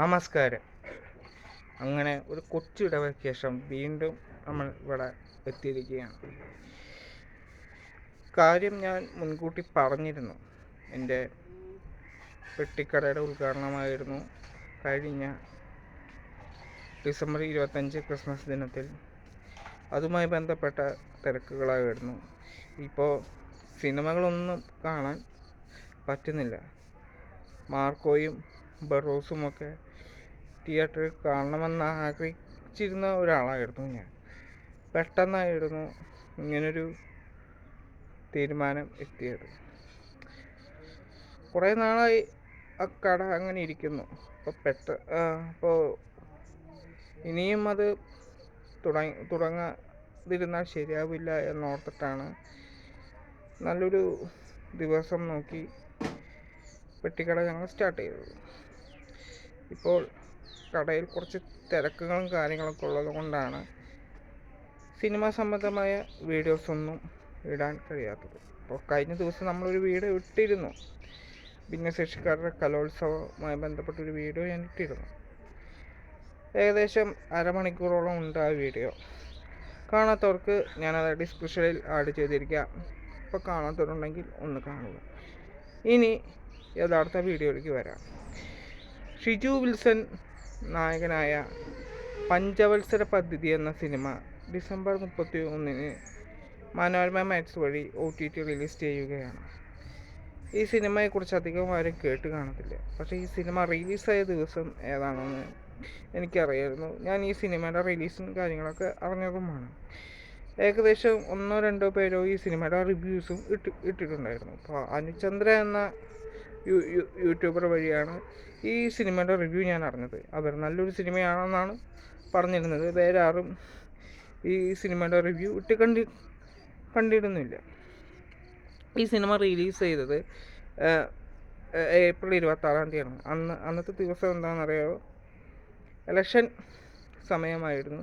നമസ്കാരം. അങ്ങനെ ഒരു കൊച്ചു ഇടവേളയ്ക്ക് ശേഷം വീണ്ടും നമ്മൾ ഇവിടെ എത്തിയിരിക്കുകയാണ്. കാര്യം ഞാൻ മുൻകൂട്ടി പറഞ്ഞിരുന്നു. എന്റെ പെട്ടിക്കടയുടെ ഉദ്ഘാടനമായിരുന്നു കഴിഞ്ഞ ഡിസംബർ ഇരുപത്തഞ്ച് ക്രിസ്മസ് ദിനത്തിൽ. അതുമായി ബന്ധപ്പെട്ട തിരക്കുകളായിരുന്നു. ഇപ്പോൾ സിനിമകളൊന്നും കാണാൻ പറ്റുന്നില്ല. മാർക്കോയും ബറോസുമൊക്കെ തിയേറ്ററിൽ കാണണമെന്ന് ആഗ്രഹിച്ചിരുന്ന ഒരാളായിരുന്നു ഞാൻ. പെട്ടെന്നായിരുന്നു ഇങ്ങനൊരു തീരുമാനം എത്തിയത്. കുറേ നാളായി ആ കട അങ്ങനെ ഇരിക്കുന്നു. അപ്പോൾ പെട്ട അപ്പോൾ ഇനിയും അത് തുടങ്ങി തുടങ്ങാതിരുന്നാൽ ശരിയാവില്ല എന്നോർത്തിട്ടാണ് നല്ലൊരു ദിവസം നോക്കി പെട്ടിക്കട ഞങ്ങൾ സ്റ്റാർട്ട് ചെയ്തത്. ഇപ്പോൾ കടയിൽ കുറച്ച് തിരക്കുകളും കാര്യങ്ങളൊക്കെ ഉള്ളത് കൊണ്ടാണ് സിനിമ സംബന്ധമായ വീഡിയോസ് ഒന്നും ഇടാൻ കഴിയാത്തത്. അപ്പോൾ കഴിഞ്ഞ ദിവസം നമ്മളൊരു വീഡിയോ ഇട്ടിരുന്നു. ഭിന്നശേഷിക്കാരുടെ കലോത്സവവുമായി ബന്ധപ്പെട്ടൊരു വീഡിയോ ഞാൻ ഇട്ടിരുന്നു. ഏകദേശം അരമണിക്കൂറോളം ഉണ്ട് ആ വീഡിയോ. കാണാത്തവർക്ക് ഞാനത് ഡിസ്ക്രിപ്ഷനിൽ ആഡ് ചെയ്തിരിക്കാം. ഇപ്പോൾ കാണാത്തവരുണ്ടെങ്കിൽ ഒന്ന് കാണുക. ഇനി യഥാർത്ഥ വീഡിയോയിലേക്ക് വരാം. ഷിജു വിൽസൺ നായകനായ പഞ്ചവത്സര പദ്ധതി എന്ന സിനിമ ഡിസംബർ മുപ്പത്തി ഒന്നിന് മനോരമ മാക്സ് വഴി ഒ ടി ടി റിലീസ് ചെയ്യുകയാണ്. ഈ സിനിമയെക്കുറിച്ച് അധികം ആരും കേട്ട് കാണത്തില്ല. പക്ഷേ ഈ സിനിമ റിലീസായ ദിവസം ഏതാണെന്ന് എനിക്കറിയായിരുന്നു. ഞാൻ ഈ സിനിമയുടെ റിലീസും കാര്യങ്ങളൊക്കെ അറിഞ്ഞതുമാണ്. ഏകദേശം ഒന്നോ രണ്ടോ പേരോ ഈ സിനിമയുടെ റിവ്യൂസും ഇട്ട് ഇട്ടിട്ടുണ്ടായിരുന്നു. അപ്പോൾ അനുചന്ദ്ര എന്ന യൂട്യൂബർ വഴിയാണ് ഈ സിനിമയുടെ റിവ്യൂ ഞാൻ അറിഞ്ഞത്. അവർ നല്ലൊരു സിനിമയാണെന്നാണ് പറഞ്ഞിരുന്നത്. വേറെ ആരും ഈ സിനിമയുടെ റിവ്യൂ ഇട്ട് കണ്ടി കണ്ടിരുന്നില്ല. ഈ സിനിമ റിലീസ് ചെയ്തത് ഏപ്രിൽ ഇരുപത്താറാം തീയതിയാണ്. അന്ന് അന്നത്തെ ദിവസം എന്താണെന്നറിയാമോ ഇലക്ഷൻ സമയമായിരുന്നു.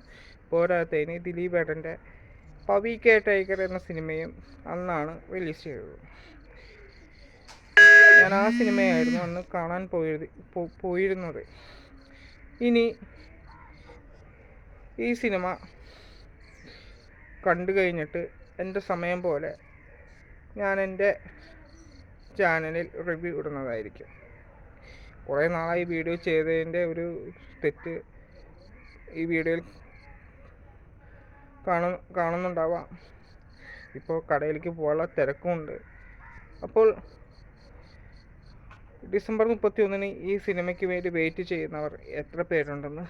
പോരാത്തതിന് ദിലീപ് ഏട്ടന്റെ പവി കെ ടൈഗർ എന്ന സിനിമയും അന്നാണ് റിലീസ് ചെയ്തത്. ഞാൻ ആ സിനിമയായിരുന്നു അന്ന് കാണാൻ പോയത് പോയിരുന്നത്. ഇനി ഈ സിനിമ കണ്ടു കഴിഞ്ഞിട്ട് എന്റെ സമയം പോലെ ഞാൻ എന്റെ ചാനലിൽ റിവ്യൂ ഇടുന്നതായിരിക്കും. കുറേ നാളായി വീഡിയോ ചെയ്തതിന്റെ ഒരു തെറ്റ് ഈ വീഡിയോയിൽ കാണു കാണുന്നുണ്ടാവാം. ഇപ്പോൾ കടയിലേക്ക് പോകാനുള്ള തിരക്കുമുണ്ട്. അപ്പോൾ ഡിസംബർ മുപ്പത്തി ഒന്നിന് ഈ സിനിമയ്ക്ക് വേണ്ടി വെയിറ്റ് ചെയ്യുന്നവർ എത്ര പേരുണ്ടെന്ന്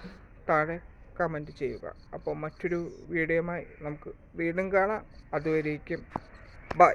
താഴെ കമന്റ് ചെയ്യുക. അപ്പോൾ മറ്റൊരു വീഡിയോയുമായി നമുക്ക് വീണ്ടും കാണാം. അതുവരേക്കും. ബൈ